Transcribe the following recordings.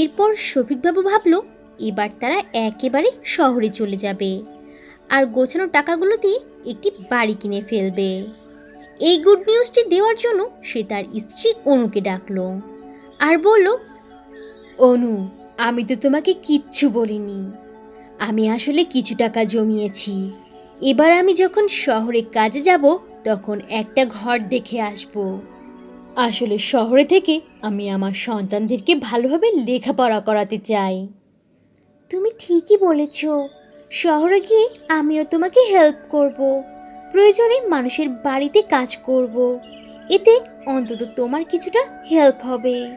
এরপর শফিকবাবু ভাবলো, এবার তারা একেবারে শহরে চলে যাবে। আর গোছানো টাকাগুলো দিয়ে একটি বাড়ি কিনে ফেলবে। এই গুড নিউজটি দেওয়ার জন্য সে তার স্ত্রী অনুকে ডাকল আর বলল, অনু, আমি তো তোমাকে কিচ্ছু বলিনি। আমি আসলে কিছু টাকা জমিয়েছি। এবার আমি যখন শহরে কাজে যাব, তখন একটা ঘর দেখে আসব। আসলে শহরে থেকে আমি আমার সন্তানদেরকে ভালোভাবে লেখাপড়া করাতে চাই। তুমি ঠিকই বলেছ। শহরে গিয়ে আমিও তোমাকে হেল্প করব। প্রয়োজনে মানুষের বাড়িতে কাজ করব। এতে অন্তত তোমার কিছুটা হেল্প হবে।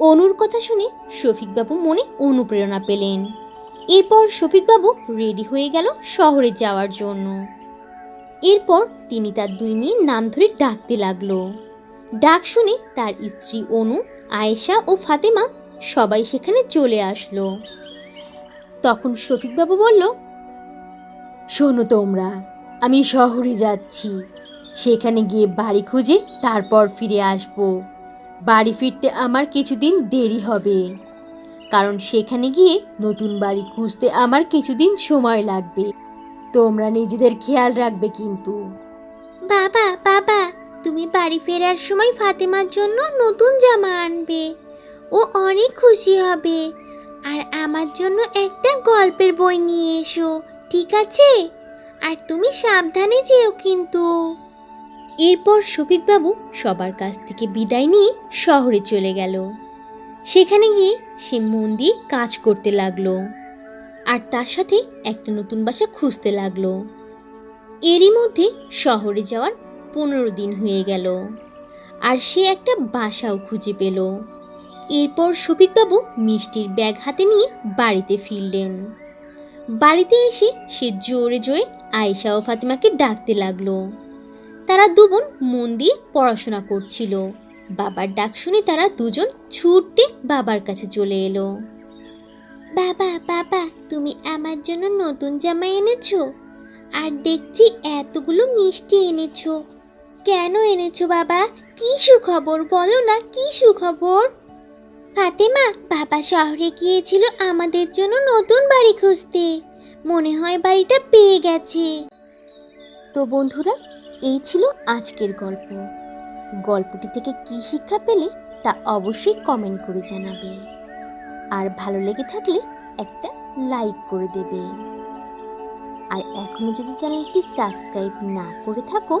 অনুর কথা শুনে শফিকবাবু মনে অনুপ্রেরণা পেলেন। এরপর শফিকবাবু রেডি হয়ে গেল শহরে যাওয়ার জন্য। এরপর তিনি তার দুই মেয়ের নাম ধরে ডাকতে লাগল। ডাক শুনে তার স্ত্রী অনু, আয়েশা ও ফাতেমা সবাই সেখানে চলে আসলো। তখন শফিকবাবু বলল, শোনো তোমরা, আমি শহরে যাচ্ছি। সেখানে গিয়ে বাড়ি খুঁজে তারপর ফিরে আসব। বাড়ি ফিরতে আমার কিছুদিন দেরি হবে। কারণ সেখানে গিয়ে নতুন বাড়ি খুঁজতে আমার কিছুদিন সময় লাগবে। তোমরা নিজেদের খেয়াল রাখবে কিন্তু। বাবা বাবা তুমি বাড়ি ফেরার সময় ফাতেমার জন্য নতুন জামা আনবে। ও অনেক খুশি হবে। আর আমার জন্য একটা গল্পের বই নিয়ে এসো, ঠিক আছে? আর তুমি সাবধানে যেও কিন্তু। এরপর শফিকবাবু সবার কাছ থেকে বিদায় নিয়ে শহরে চলে গেল। সেখানে গিয়ে সে মন দিয়ে কাজ করতে লাগল। আর তার সাথে একটা নতুন বাসা খুঁজতে লাগল। এরই মধ্যে শহরে যাওয়ার পনেরো দিন হয়ে গেল। আর সে একটা বাসাও খুঁজে পেল। এরপর শফিকবাবু মিষ্টির ব্যাগ হাতে নিয়ে বাড়িতে ফিরলেন। বাড়িতে এসে সে জোরে জোরে আয়েশা ও ফাতিমাকে ডাকতে লাগল। তারা দুবোন মন দিয়ে পড়াশোনা করছিল। বাবার ডাক শুনে তারা দুজন ছুটতে বাবার কাছে চলে এলো। বাবা বাবা, তুমি আমার জন্য নতুন জামা এনেছো? আর দেখছি এতগুলো মিষ্টি এনেছো। কেন এনেছো বাবা? কি সুখবর? বলো না, কি সুখবর? ফাতেমা, বাবা শহরে গিয়েছিল আমাদের জন্য নতুন বাড়ি খুঁজতে। মনে হয় বাড়িটা পেয়ে গেছে। তো বন্ধুরা, এই ছিল আজকের গল্প। গল্পটি থেকে কি শিক্ষা পেলে তা অবশ্যই কমেন্ট করে জানাবে। আর ভালো লেগে থাকলে একটা লাইক করে দেবে। আর এখনও যদি চ্যানেলটি সাবস্ক্রাইব না করে থাকো